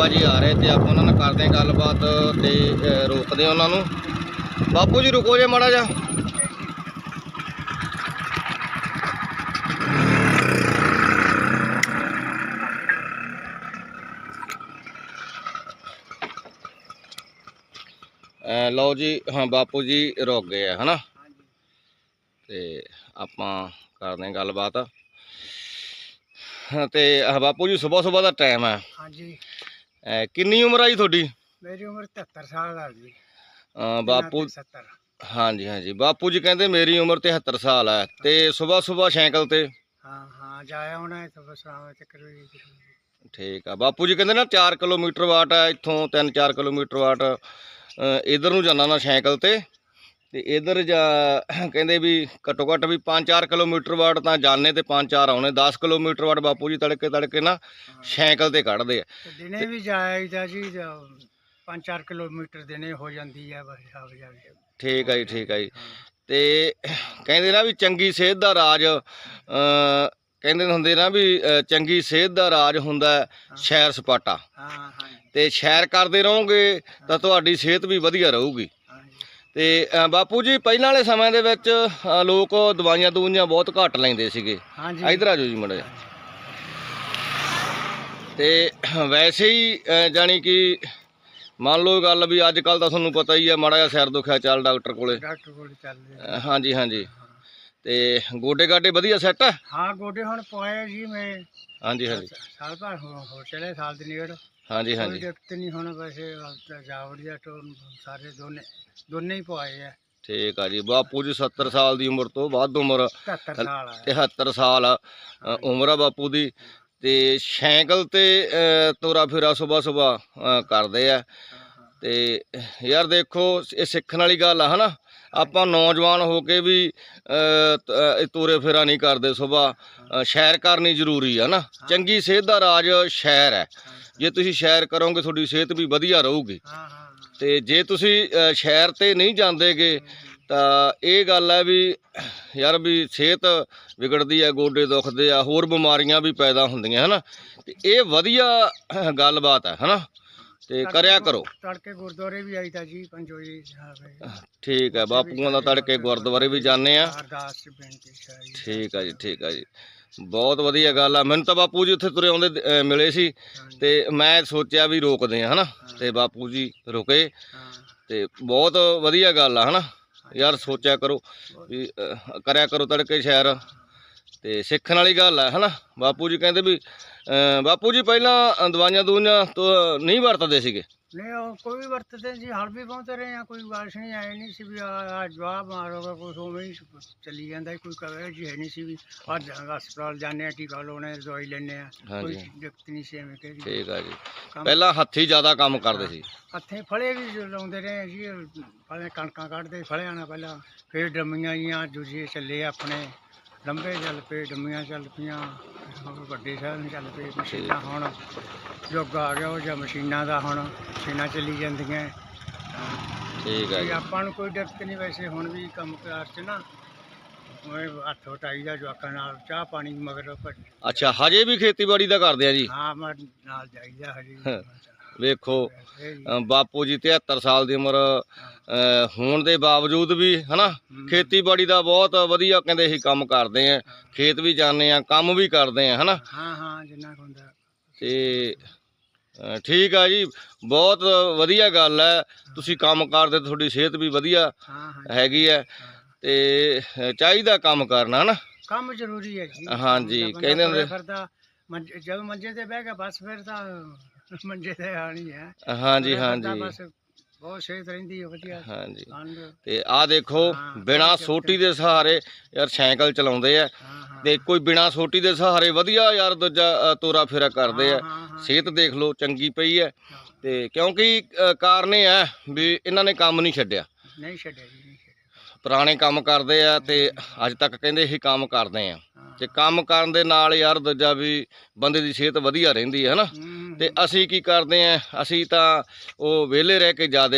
ਬਾਬਾ ਆ ਰਹੇ ਤੇ ਆਪਾਂ ਉਹਨਾਂ ਨਾਲ ਕਰਦੇ ਹਾਂ ਗੱਲਬਾਤ ਤੇ ਰੋਕਦੇ ਹਾਂ ਉਹਨਾਂ ਨੂੰ। ਬਾਪੂ ਜੀ, ਰੁਕੋ ਜੇ ਮਾੜਾ ਜਾ ਲਓ ਜੀ, ਹਾਂ, ਬਾਪੂ ਜੀ ਰੁਕ ਗਏ ਆ, ਹਨਾ? ਤੇ ਆਪਾਂ ਕਰਦੇ ਹਾਂ ਗੱਲਬਾਤ। ਤੇ ਬਾਪੂ ਜੀ ਸਵੇਰ ਸਵੇਰ ਦਾ ਟਾਈਮ ਹੈ। ਹਾਂਜੀ। ਅਹ ਕਿੰਨੀ ਉਮਰ ਆ ਜੀ ਤੁਹਾਡੀ? ਮੇਰੀ ਉਮਰ 73 ਸਾਲ ਆ ਜੀ। ਅਹ ਬਾਪੂ 70 ਹਾਂਜੀ ਹਾਂਜੀ। ਬਾਪੂ ਜੀ ਕਹਿੰਦੇ ਮੇਰੀ ਉਮਰ 73 ਸਾਲ ਹੈ ਤੇ ਸਵੇਰ ਸਵੇਰ ਸਾਈਕਲ ਤੇ? ਹਾਂ ਹਾਂ ਜਾਇਆ ਹੋਣਾ ਹੈ ਤਾਂ ਬਸ ਆਵੇਂ ਚੱਕਰ ਵੀ ਠੀਕ ਆ। ਬਾਪੂ ਜੀ ਕਹਿੰਦੇ ਨਾ 4 ਕਿਲੋਮੀਟਰ ਵਾਟ ਹੈ ਇੱਥੋਂ 3-4 ਕਿਲੋਮੀਟਰ ਵਾਟ ਅਹ ਇਧਰ ਨੂੰ ਜਾਂਦਾ ਨਾ ਸਾਈਕਲ ਤੇ। ਤੇ ਇਧਰ ਜਾ ਕਹਿੰਦੇ ਵੀ ਘੱਟੋ ਘੱਟ ਵੀ 5-4 ਕਿਲੋਮੀਟਰ ਵਾਟ ਤਾਂ ਜਾਣੇ ਤੇ 5-4 ਆਉਣੇ 10 ਕਿਲੋਮੀਟਰ ਵਾਟ ਬਾਪੂ ਜੀ ਤੜਕੇ ਤੜਕੇ ਨਾ ਸਾਈਕਲ ਤੇ ਕੱਢਦੇ ਆ। ਦਿਨੇ ਵੀ ਜਾਇਦਾ ਜੀ 5-4 ਕਿਲੋਮੀਟਰ ਦਿਨੇ ਹੋ ਜਾਂਦੀ ਆ ਠੀਕ ਆ ਜੀ ਠੀਕ ਆ ਜੀ। ਤੇ ਕਹਿੰਦੇ ਨਾ ਵੀ ਚੰਗੀ ਸਿਹਤ ਦਾ ਰਾਜ ਕਹਿੰਦੇ ਹੁੰਦੇ ਨਾ ਵੀ ਚੰਗੀ ਸਿਹਤ ਦਾ ਰਾਜ ਹੁੰਦਾ ਸੈਰ ਸਪਾਟਾ ਹਾਂ ਹਾਂ ਤੇ ਸੈਰ ਕਰਦੇ ਰਹੋਗੇ ਤਾਂ ਤੁਹਾਡੀ ਸਿਹਤ ਵੀ ਵਧੀਆ ਰਹੂਗੀ। ਤੇ ਬਾਪੂ ਜੀ ਪਹਿਲਾਂ ਵਾਲੇ ਸਮੇਂ ਦੇ ਵਿੱਚ ਲੋਕ ਦਵਾਈਆਂ ਦੂਈਆਂ ਬਹੁਤ ਘੱਟ ਲੈਂਦੇ ਸੀਗੇ। ਹਾਂਜੀ। ਇਧਰ ਆ ਜਾਓ ਜੀ ਮੜਾ ਤੇ ਵੈਸੇ ਹੀ ਜਾਣੀ ਕਿ ਮੰਨ ਲਓ ਗੱਲ ਵੀ ਅੱਜ ਕੱਲ ਤਾਂ ਤੁਹਾਨੂੰ ਪਤਾ ਹੀ ਹੈ ਮਾੜਾ ਜਿਹਾ ਸਿਰ ਦੁਖਿਆ ਚੱਲ ਡਾਕਟਰ ਕੋਲੇ। ਡਾਕਟਰ ਕੋਲ ਚੱਲਦੇ ਅ, ਹਾਂਜੀ ਹਾਂਜੀ। ਤੇ ਗੋਡੇ ਗਾਡੇ ਵਧੀਆ ਸੈੱਟ ਆ? ਹਾਂ ਗੋਡੇ ਹੁਣ ਪਵਾਏ ਜੀ ਮੈਂ। ਹਾਂਜੀ ਹਾਂਜੀ। ਸਾਲ ਭਰ ਹੋ ਚਲੇ ਸਾਲ ਦੇ ਨੇੜ ਹਾਂਜੀ ਕੋਈ ਹਾਂਜੀ। ਦਿੱਕਤ ਨਹੀਂ ਹੁਣ ਵੈਸੇ ਜਾਵੜੀਆ ਤੋਂ ਸਾਰੇ ਦੋਨੇ ਦੋਨੇ ਹੀ ਪਵਾਏ ਆ। ਠੀਕ ਆ ਜੀ ਬਾਪੂ ਜੀ 70 ਸਾਲ ਦੀ ਉਮਰ ਤੋਂ ਵੱਧ ਉਮਰ। 73 ਸਾਲ ਆ। 73 ਸਾਲ ਅ, ਉਮਰ ਆ ਬਾਪੂ ਦੀ। ਤੇ ਸਾਈਕਲ ਤੇ ਅ, ਤੋਰਾ ਫੇਰਾ ਸਵੇਰ ਸਵੇਰ ਕਰਦੇ ਆ। ਤੇ ਯਾਰ ਦੇਖੋ ਇਹ ਸਿੱਖਣ ਵਾਲੀ ਗੱਲ ਆ ਹਨਾ? ਆਪਾਂ ਨੌਜਵਾਨ ਹੋ ਕੇ ਵੀ ਤੋਰੇ ਫੇਰਾ ਨਹੀਂ ਕਰਦੇ ਸਵੇਰ। ਸ਼ੈਰ ਕਰਨੀ ਜ਼ਰੂਰੀ ਆ ਨਾ। ਚੰਗੀ ਸਿਹਤ ਦਾ ਰਾਜ ਸ਼ੈਰ ਹੈ। ਜੇ ਤੁਸੀਂ ਸ਼ੈਰ ਕਰੋਗੇ ਤੁਹਾਡੀ ਸਿਹਤ ਵੀ ਵਧੀਆ ਰਹੂਗੀ। ਤੇ ਜੇ ਤੁਸੀਂ ਸ਼ਹਿਰ ਤੇ ਨਹੀਂ ਜਾਂਦੇਗੇ ਤਾਂ ਇਹ ਗੱਲ ਹੈ ਵੀ ਯਾਰ ਵੀ ਸਿਹਤ ਵਿਗੜਦੀ ਹੈ ਗੋਡੇ ਦੁਖਦੇ ਆ ਹੋਰ ਬਿਮਾਰੀਆਂ ਵੀ ਪੈਦਾ ਹੁੰਦੀਆਂ ਹਨਾ। ਤੇ ਇਹ ਵਧੀਆ ਗੱਲਬਾਤ ਹੈ ਹਨਾ। ਤੇ ਕਰਿਆ ਕਰੋ। ਤੜਕੇ ਗੁਰਦੁਆਰੇ ਵੀ ਆਈਦਾ ਜੀ ਪੰਜੋਈ ਸਾਹਿਬ ਠੀਕ ਹੈ ਬਾਪੂਆਂ ਦਾ ਤੜਕੇ ਗੁਰਦੁਆਰੇ ਵੀ ਜਾਂਦੇ ਆ ਅਰਦਾਸ ਬੇਨਤੀ ਸਾਰੀ ਠੀਕ ਆ ਜੀ ਠੀਕ ਆ ਜੀ। ਬਹੁਤ ਵਧੀਆ ਗੱਲ ਆ। ਮੈਨੂੰ ਤਾਂ ਬਾਪੂ ਜੀ ਉੱਥੇ ਤੁਰੇ ਆਉਂਦੇ ਮਿਲੇ ਸੀ। ਤੇ ਮੈਂ ਸੋਚਿਆ ਵੀ ਰੋਕਦੇ ਆ ਹਨਾ? ਤੇ ਬਾਪੂ ਜੀ ਰੁਕੇ। ਹਾਂ। ਤੇ ਬਹੁਤ ਵਧੀਆ ਗੱਲ ਆ ਹਨਾ? ਯਾਰ ਸੋਚਿਆ ਕਰੋ ਵੀ ਅਹ, ਕਰਿਆ ਕਰੋ ਤੜਕੇ ਸ਼ਹਿਰ। ਤੇ ਸਿੱਖਣ ਵਾਲੀ ਗੱਲ ਆ ਹਨਾ? ਬਾਪੂ ਜੀ ਕਹਿੰਦੇ ਵੀ ਬਾਪੂ ਜੀ ਪਹਿਲਾਂ ਦਵਾਈਆਂ ਦੂਈਆਂ ਤੋਂ ਨਹੀਂ ਵਰਤਦੇ ਸੀਗੇ? ਨਹੀਂ ਉਹ ਕੋਈ ਵਰਤਦੇ ਜੀ ਹਲ ਵੀ ਪਾਉਂਦੇ ਰਹੇ ਆ ਕੋਈ ਬਾਰਿਸ਼ ਨਹੀਂ ਆਈ ਨਹੀਂ ਸੀ ਵੀ ਆ ਜਵਾਬ ਮਾਰੋਗਾ ਕੋਈ ਉਵੇਂ ਹੀ ਚੱਲੀ ਜਾਂਦਾ ਕੋਈ ਕਵੇ ਜੀ ਹੈ ਨਹੀਂ ਸੀ ਵੀ ਅੱਜ ਹਸਪਤਾਲ ਜਾਂਦੇ ਆ ਟੀਕਾ ਲਾਉਣੇ ਦਵਾਈ ਲੈਣੇ ਆ ਕੋਈ। ਦਿੱਕਤ ਨਹੀਂ ਸੀ ਐਵੇਂ ਕਿ ਠੀਕ ਆ ਜੀ। ਪਹਿਲਾਂ ਹੱਥੀ ਜ਼ਿਆਦਾ ਕੰਮ ਕਰਦੇ ਸੀ। ਹੱਥੇ ਫਲੇ ਵੀ ਲਾਉਂਦੇ ਰਹੇ ਜੀ ਪਹਿਲੇ ਕਣਕਾਂ ਕੱਢਦੇ ਫਲਿਆਂ ਨਾਲ ਪਹਿਲਾਂ ਫਿਰ ਡੰਮੀਆਂ ਜੀਆਂ ਦੂਜੇ ਚੱਲੇ ਆਪਣੇ ਲੰਬੇ ਚੱਲ ਪਏ ਡੰਮੀਆਂ ਚੱਲ ਪਈਆਂ। ਹੁਣ ਵੱਡੇ ਸਾਲ ਚੱਲ ਪਏ ਮਸ਼ੀਨਾਂ ਹੁਣ ਯੁੱਗ ਆ ਗਿਆ ਉਹ ਜਾਂ ਮਸ਼ੀਨਾਂ ਦਾ ਹੁਣ ਮਸ਼ੀਨਾਂ ਚੱਲੀ ਜਾਂਦੀਆਂ। ਠੀਕ ਵੀ ਜੀ। ਆਪਾਂ ਨੂੰ ਕੋਈ ਦਿੱਕਤ ਨਹੀਂ ਵੈਸੇ ਹੁਣ ਵੀ ਕੰਮ ਕਾਰ 'ਚ ਨਾ ਉਹ ਹੱਥ ਵਟਾਈ ਦਾ ਜਵਾਕਾਂ ਨਾਲ ਚਾਹ ਪਾਣੀ ਮਗਰ ਭੱਜ- ਅੱਛਾ ਹਜੇ ਵੀ ਖੇਤੀਬਾੜੀ ਦਾ ਕਰਦੇ ਆ ਜੀ? ਹਾਂ ਮੈਂ ਨਾਲ ਜਾਈਦਾ ਹਜੀ। ਵੇਖੋ ਬਾਪੂ ਜੀ 73 ਸਾਲ ਦੀ ਉਮਰ ਹੋਣ ਦੇ ਬਾਵਜੂਦ ਵੀ ਹਨਾ ਖੇਤੀਬਾੜੀ ਦਾ ਬਹੁਤ ਵਧੀਆ ਕਹਿੰਦੇ ਅਸੀਂ ਕੰਮ ਕਰਦੇ ਆ ਖੇਤ ਵੀ ਜਾਂਦੇ ਆ ਕੰਮ ਵੀ ਕਰਦੇ ਆ ਹਨਾ। ਹਾਂ ਹਾਂ ਜਿੰਨਾ ਕੁ ਹੁੰਦਾ। ਤੇ ਠੀਕ ਆ ਜੀ ਬਹੁਤ ਵਧੀਆ ਗੱਲ ਹੈ। ਤੁਸੀਂ ਕੰਮ ਕਰਦੇ ਤੁਹਾਡੀ ਸਿਹਤ ਵੀ ਵਧੀਆ ਹੈਗੀ ਹੈ। ਤੇ ਚਾਹੀਦਾ ਕੰਮ ਕਰਨਾ ਹਨਾ। ਕੰਮ ਜ਼ਰੂਰੀ ਹੈ ਜੀ। ਹਾਂਜੀ, ਕਹਿੰਦੇ ਹੁੰਦੇ- ਫਿਰਦਾ ਜਦੋਂ ਮੰਜੇ ਤੇ ਬਹਿ ਗਿਆ ਬਸ ਫਿਰ ਤਾਂ ਮੰਜੇ ਤੇ ਆਣੀ ਹੈ। ਹਾਂਜੀ ਹਾਂਜੀ। ਬਸ ਬਹੁਤ ਸਿਹਤ ਰਹਿੰਦੀ ਹੈ ਵਧੀਆ ਹਾਂਜੀ। ਤੇ ਆਹ ਦੇਖੋ ਬਿਨਾ ਸੋਟੀ ਦੇ ਸਹਾਰੇ ਯਾਰ ਸਾਈਕਲ ਚਲਾਉਂਦੇ ਆ। ਤੇ ਕੋਈ ਬਿਨਾ ਸੋਟੀ ਦੇ ਸਹਾਰੇ ਵਧੀਆ ਯਾਰ ਦੂਜਾ ਤੋਰਾ ਫੇਰਾ ਕਰਦੇ ਆ। ਸਿਹਤ ਦੇਖ ਲਓ ਚੰਗੀ ਪਈ ਹੈ। ਤੇ ਕਿਉਂਕਿ ਕਾਰਨ ਇਹ ਹੈ ਵੀ ਇਹਨਾਂ ਨੇ ਕੰਮ ਨਹੀਂ ਛੱਡਿਆ। ਨਹੀਂ ਛੱਡਿਆ ਜੀ ਪੁਰਾਣੇ ਕੰਮ ਕਰਦੇ ਆ ਤੇ ਅੱਜ ਤੱਕ ਕਹਿੰਦੇ ਇਹੀ ਕੰਮ ਕਰਦੇ ਆ। ਤੇ ਕੰਮ ਕਰਨ ਦੇ ਨਾਲ ਯਾਰ ਦੂਜਾ ਵੀ ਬੰਦੇ ਦੀ ਸਿਹਤ ਵਧੀਆ ਰਹਿੰਦੀ ਹੈ ਹਨਾ? ਤੇ ਅਸੀਂ ਕੀ ਕਰਦੇ ਆ ਅਸੀਂ ਤਾਂ ਉਹ ਵਿਹਲੇ ਰਹਿ ਕੇ ਜ਼ਿਆਦਾ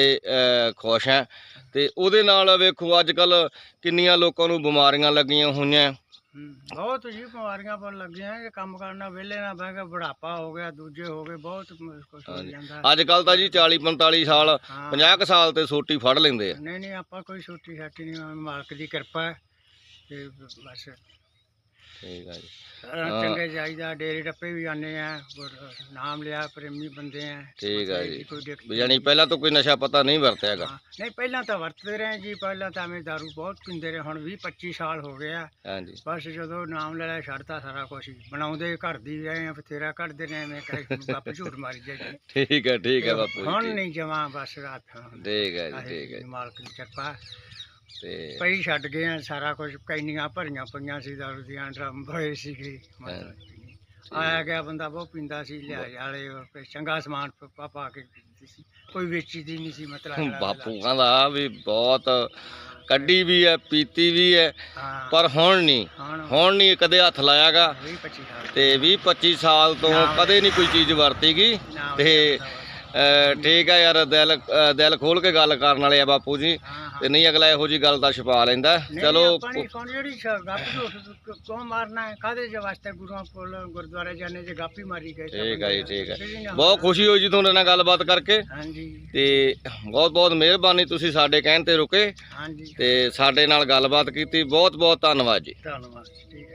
ਖੁਸ਼ ਆ। ਤੇ ਉਹਦੇ ਨਾਲ ਵੇਖੋ ਅੱਜ ਕੱਲ ਕਿੰਨੀਆਂ ਲੋਕਾਂ ਨੂੰ ਬਿਮਾਰੀਆਂ ਲੱਗੀਆਂ ਹੋਈਆਂ। ਬਹੁਤ ਜੀ ਬਿਮਾਰੀਆਂ ਪਰ ਲੱਗੀਆਂ ਇਹ ਕੰਮ ਕਰਨਾ ਵਿਹਲੇ ਨਾ ਬਹਿ ਕੇ ਬੁਢਾਪਾ ਹੋ ਗਿਆ ਦੂਜੇ ਹੋ ਗਏ ਬਹੁਤ ਕੁਝ ਹੋ ਜਾਂਦਾ। ਅੱਜ ਕੱਲ ਤਾਂ ਜੀ 40 45 ਸਾਲ ਹਾਂ। 50 ਕੁ ਸਾਲ ਤੇ ਸੋਟੀ ਫੜ ਲੈਂਦੇ ਆ। ਨਹੀਂ ਨਹੀਂ ਆਪਾਂ ਕੋਈ ਛੋਟੀ ਛਾਟੀ ਨਹੀਂ ਮਾਲਕ ਦੀ ਕਿਰਪਾ ਹੈ। ਤੇ ਬਸ ਠੀਕ ਆ ਜੀ। ਚੰਗੇ ਜਾਈਦਾ ਡੇਰੇ ਟੱਪੇ ਵੀ ਆਨੇ ਆ ਔਰ ਨਾਮ ਲਿਆ ਪ੍ਰੇਮੀ ਬੰਦੇ ਆ ਠੀਕ ਆ ਜੀ। ਕੋਈ ਦਿੱਕਤ ਵੀ ਜਾਣੀ ਪਹਿਲਾਂ ਤੋਂ ਕੋਈ ਨਸ਼ਾ ਪਤਾ ਨਹੀਂ ਵਰਤਿਆਗਾ ਹਾਂ, ਨਹੀਂ ਪਹਿਲਾਂ ਤਾਂ ਵਰਤਦੇ ਰਹੇ ਜੀ ਪਹਿਲਾਂ ਤਾਂ ਐਵੇਂ ਦਾਰੂ ਬਹੁਤ ਪੀਂਦੇ ਰਹੇ ਹੁਣ 20 25 ਸਾਲ ਹੋ ਗਏ ਆ। ਹਾਂਜੀ। ਬਸ ਜਦੋਂ ਨਾਮ ਲੈ ਲਿਆ ਛੱਡਤਾ ਸਾਰਾ ਕੁਝ ਬਣਾਉਂਦੇ ਘਰ ਦੀ ਰਹੇ ਆ ਬਥੇਰਾ ਕੱਢਦੇ ਰਹੇ ਐਵੇਂ ਕਰੇ ਗੱਪ ਝੂਠ ਮਾਰੀ ਜਾਈ ਠੀਕ ਹੈ ਠੀਕ ਹੈ ਬਾਪੂ ਹੁਣ ਜੀ ਨਹੀਂ ਜਮਾ ਬਸ ਰਾਤ ਠੀਕ ਹੈ ਜੀ ਠੀਕ ਹੈ ਜੀ। ਮਾਲਕ ਦੀ ਕਿਰਪਾ। ਤੇ ਪਈ ਛੱਡ ਗਏ ਆ ਸਾਰਾ ਕੁਝ ਕੈਨੀਆਂ ਭਰੀਆਂ ਪਈਆਂ ਸੀ ਦਾਰੂ ਦੀਆਂ ਡਰਮ ਭਰੇ ਸੀਗੇ। ਮਤਲਬ ਕਿ ਆਇਆ ਗਿਆ ਬੰਦਾ ਬਹੁਤ ਪੀਂਦਾ ਸੀ ਲਿਆਏ ਵਾਲੇ ਔਰ ਕੋਈ ਚੰਗਾ ਸਮਾਨ ਪ- ਪਾ ਪਾ ਕੇ ਸੀ। ਕੋਈ ਵੇਚੀ ਦੀ ਨਹੀਂ ਸੀ ਮਤਲਬ ਬਾਪੂ ਕਹਿੰਦਾ ਵੀ ਬਹੁਤ ਕੱਢੀ ਵੀ ਹੈ ਪੀਤੀ ਵੀ ਹੈ ਪਰ ਹੁਣ ਨਹੀਂ ਹੁਣ ਹੁਣ ਨਹੀਂ ਕਦੇ ਹੱਥ ਲਾਇਆਗਾ 20 25 ਸਾਲ। ਤੇ 20 25 ਸਾਲ ਤੋਂ ਕਦੇ ਨਹੀਂ ਕੋਈ ਚੀਜ਼ ਵਰਤੀਗੀ। ਤੇ ਠੀਕ ਹੈ ਯਾਰ ਦਿਲ ਦਿਲ ਖੋਲ ਕੇ ਗੱਲ ਕਰਨ ਵਾਲੇ ਆ ਬਾਪੂ ਜੀ। ਤੇ ਨਹੀਂ ਅਗਲਾ ਇਹੋ ਜੀ ਗੱਲ ਦਾ ਛੁਪਾ ਲੈਂਦਾ। ਚਲੋ ਜਿਹੜੀ ਗੱਪ ਕਿਉਂ ਮਾਰਨਾ ਹੈ? ਕਾਦੇ ਜੇ ਵਾਸਤੇ ਗੁਰੂਆਂ ਕੋਲ ਗੁਰਦੁਆਰੇ ਜਾਣੇ ਜੇ ਗਾਪੀ ਮਾਰੀ ਗਏ ਤਾਂ ਠੀਕ ਹੈ ਜੀ ਠੀਕ ਨੇ ਬਹੁਤ ਖੁਸ਼ੀ ਹੋਈ ਜੀ ਤੁਹਾਡੇ ਨਾਲ ਗੱਲਬਾਤ ਕਰਕੇ। ਹਾਂਜੀ। ਤੇ ਬਹੁਤ ਬਹੁਤ ਮਿਹਰਬਾਨੀ ਤੁਸੀਂ ਸਾਡੇ ਕਹਿਣ ਤੇ ਰੁਕੇ। ਹਾਂਜੀ। ਤੇ ਸਾਡੇ ਨਾਲ ਗੱਲਬਾਤ ਕੀਤੀ। ਬਹੁਤ ਬਹੁਤ ਧੰਨਵਾਦ ਜੀ। ਧੰਨਵਾਦ ਠੀਕ